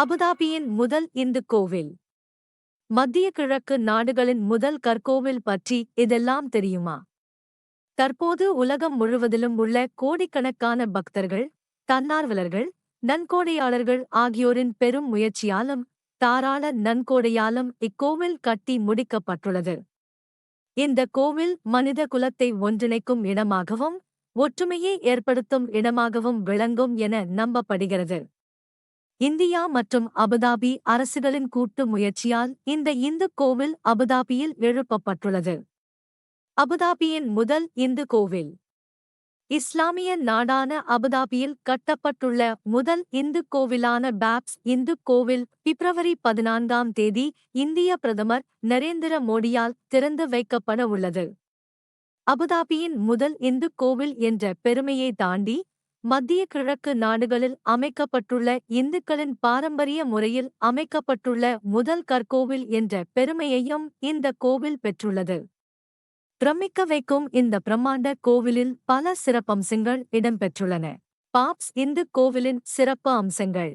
அபுதாபியின் முதல் இந்து கோவில். மத்திய கிழக்கு நாடுகளின் முதல் கற்கோவில் பற்றி இதெல்லாம் தெரியுமா? தற்போது உலகம் முழுவதிலும் உள்ள கோடிக்கணக்கான பக்தர்கள் தன்னார்வலர்கள் நன்கொடையாளர்கள் ஆகியோரின் பெரும் முயற்சியாலும் தாராள நன்கொடையாலும் இக்கோவில் கட்டி முடிக்கப்பட்டுள்ளது. இந்த கோவில் மனித குலத்தை ஒன்றிணைக்கும் இடமாகவும் ஒற்றுமையை ஏற்படுத்தும் இடமாகவும் விளங்கும் என நம்பப்படுகிறது. இந்தியா மற்றும் அபுதாபி அரசுகளின் கூட்டு முயற்சியால் இந்த இந்து கோவில் அபுதாபியில் எழுப்பப்பட்டுள்ளது. அபுதாபியின் முதல் இந்து கோவில். இஸ்லாமிய நாடான அபுதாபியில் கட்டப்பட்டுள்ள முதல் இந்து கோவிலான பாப்ஸ் இந்து கோவில் பிப்ரவரி பதினான்காம் தேதி இந்திய பிரதமர் நரேந்திர மோடியால் திறந்து வைக்கப்பட உள்ளது. அபுதாபியின் முதல் இந்து கோவில் என்ற பெருமையை தாண்டி மத்திய கிழக்கு நாடுகளில் அமைக்கப்பட்டுள்ள இந்துக்களின் பாரம்பரிய முறையில் அமைக்கப்பட்டுள்ள முதல் கற்கோவில் என்ற பெருமையையும் இந்த கோவில் பெற்றுள்ளது. பிரமிக்க வைக்கும் இந்த பிரம்மாண்ட கோவிலில் பல சிறப்பம்சங்கள் இடம்பெற்றுள்ளன. பாப்ஸ் இந்து கோவிலின் சிறப்பு அம்சங்கள்.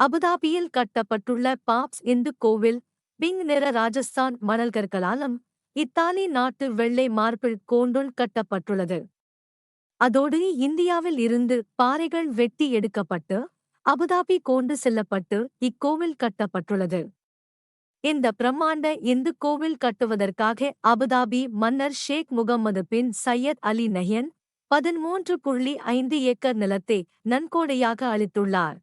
அபுதாபியில் கட்டப்பட்டுள்ள பாப்ஸ் இந்து கோவில் பிங் நிற ராஜஸ்தான் மணல்கற்களாலும் இத்தாலி நாட்டு வெள்ளை மார்பிள் கோண்டுள் கட்டப்பட்டுள்ளது. அதோடு இந்தியாவில் இருந்து பாறைகள் வெட்டி எடுக்கப்பட்டு அபுதாபி கொண்டு செல்லப்பட்டு இக்கோவில் கட்டப்பட்டுள்ளது. இந்த பிரம்மாண்ட இந்து கோவில் கட்டுவதற்காக அபுதாபி மன்னர் ஷேக் முகம்மது பின் சையத் அலி நஹ்யன் பதிமூன்று புள்ளி ஐந்து ஏக்கர் நிலத்தை நன்கொடையாக அளித்துள்ளார்.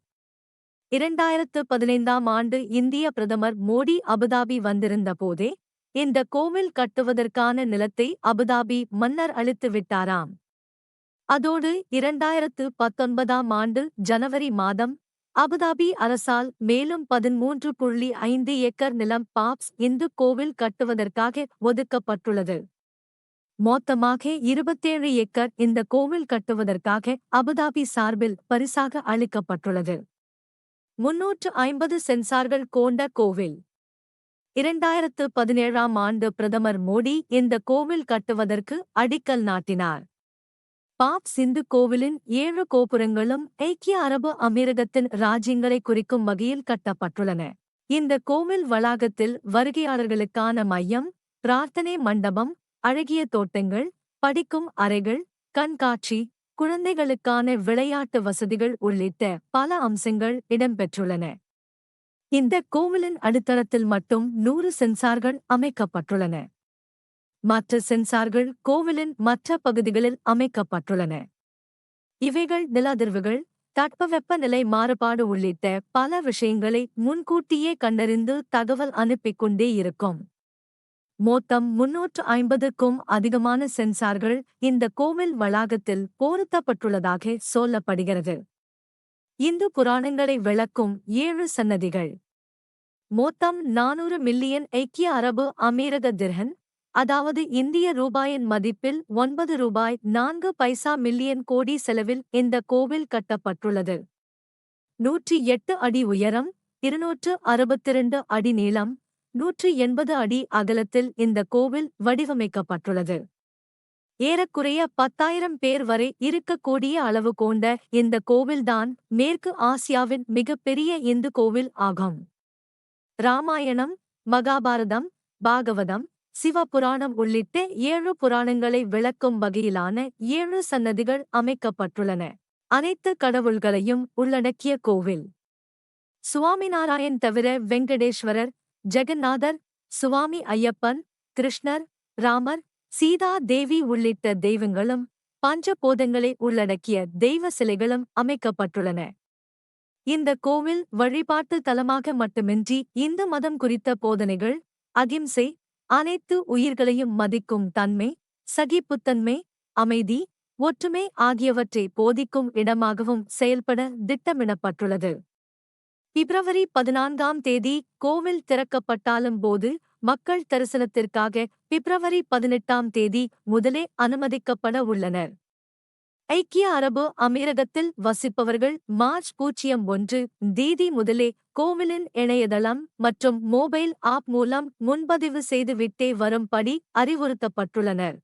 இரண்டாயிரத்து பதினைந்தாம் ஆண்டு இந்திய பிரதமர் மோடி அபுதாபி வந்திருந்த போதே இந்த கோவில் கட்டுவதற்கான நிலத்தை அபுதாபி மன்னர் அளித்து விட்டாராம் அதோடு இரண்டாயிரத்து பத்தொன்பதாம் ஆண்டு ஜனவரி மாதம் அபுதாபி அரசால் மேலும் பதிமூன்று புள்ளி ஐந்து ஏக்கர் நிலம் பாப்ஸ் இந்து கோவில் கட்டுவதற்காக ஒதுக்கப்பட்டுள்ளது. மொத்தமாக இருபத்தேழு ஏக்கர் இந்த கோவில் கட்டுவதற்காக அபுதாபி சார்பில் பரிசாக அளிக்கப்பட்டுள்ளது. முன்னூற்று ஐம்பது சென்சார்கள் கொண்ட கோவில். இரண்டாயிரத்து பதினேழாம் ஆண்டு பிரதமர் மோடி இந்த கோவில் கட்டுவதற்கு அடிக்கல் நாட்டினார். பாப் சிந்து கோவிலின் ஏழு கோபுரங்களும் ஐக்கிய அரபு அமீரகத்தின் ராஜ்யங்களை குறிக்கும் வகையில் கட்டப்பட்டுள்ளன. இந்த கோவில் வளாகத்தில் வருகையாளர்களுக்கான மையம் பிரார்த்தனை மண்டபம் அழகிய தோட்டங்கள் படிக்கும் அறைகள் கண்காட்சி குழந்தைகளுக்கான விளையாட்டு வசதிகள் உள்ளிட்ட பல அம்சங்கள் இடம்பெற்றுள்ளன. இந்த கோவிலின் அடித்தளத்தில் மட்டும் நூறு சென்சார்கள் அமைக்கப்பட்டுள்ளன. மற்ற சென்சார்கள் கோவிலின் மற்ற பகுதிகளில் அமைக்கப்பட்டுள்ளன. இவைகள் நிலதிர்வுகள் தட்பவெப்பநிலை மாறுபாடு உள்ளிட்ட பல விஷயங்களை முன்கூட்டியே கண்டறிந்து தகவல் அனுப்பிக் கொண்டே இருக்கும். மொத்தம் முன்னூற்று ஐம்பதுக்கும் அதிகமான சென்சார்கள் இந்த கோவில் வளாகத்தில் பொருத்தப்பட்டுள்ளதாக சொல்லப்படுகிறது. இந்து புராணங்களை விளக்கும் ஏழு சன்னதிகள். மொத்தம் நானூறு மில்லியன் ஐக்கிய அரபு அமீரக திர்ஹன் அதாவது இந்திய ரூபாயின் மதிப்பில் ஒன்பது ரூபாய் நான்கு பைசா மில்லியன் கோடி செலவில் இந்த கோவில் கட்டப்பட்டுள்ளது. நூற்றி எட்டு அடி உயரம் இருநூற்று அறுபத்திரண்டு அடி நீளம் நூற்றி எண்பது அடி அகலத்தில் இந்த கோவில் வடிவமைக்கப்பட்டுள்ளது. ஏறக்குறைய பத்தாயிரம் பேர் வரை இருக்கக்கூடிய அளவு கொண்ட இந்த கோவில்தான் மேற்கு ஆசியாவின் மிகப்பெரிய இந்து கோவில் ஆகும். ராமாயணம் மகாபாரதம் பாகவதம் சிவபுராணம் உள்ளிட்ட ஏழு புராணங்களை விளக்கும் வகையிலான ஏழு சன்னதிகள் அமைக்கப்பட்டுள்ளன. அனைத்து கடவுள்களையும் உள்ளடக்கிய கோவில். சுவாமிநாராயண் தவிர வெங்கடேஸ்வரர் ஜெகநாதர் சுவாமி ஐயப்பன் கிருஷ்ணர் ராமர் சீதா தேவி உள்ளிட்ட தெய்வங்களும் பஞ்சபோதங்களை உள்ளடக்கிய தெய்வ சிலைகளும் அமைக்கப்பட்டுள்ளன. இந்த கோவில் வழிபாட்டு தலமாக மட்டுமின்றி இந்து மதம் குறித்த போதனைகள் அகிம்சை அனைத்து உயிர்களையும் மதிக்கும் தன்மை சகிப்புத்தன்மை அமைதி ஒற்றுமை ஆகியவற்றை போதிக்கும் இடமாகவும் செயல்பட திட்டமிடப்பட்டுள்ளது. பிப்ரவரி பதினான்காம் தேதி கோவில் திறக்கப்பட்டாலும் போது மக்கள் தரிசனத்திற்காக பிப்ரவரி பதினெட்டாம் தேதி முதலே அனுமதிக்கப்பட உள்ளனர். ஐக்கிய அரபு அமீரகத்தில் வசிப்பவர்கள் மார்ச் பூஜ்ஜியம் ஒன்று தீதி முதலே கோவிலின் இணையதளம் மற்றும் மொபைல் ஆப் மூலம் முன்பதிவு செய்துவிட்டே வரும்படி அறிவுறுத்தப்பட்டுள்ளனர்.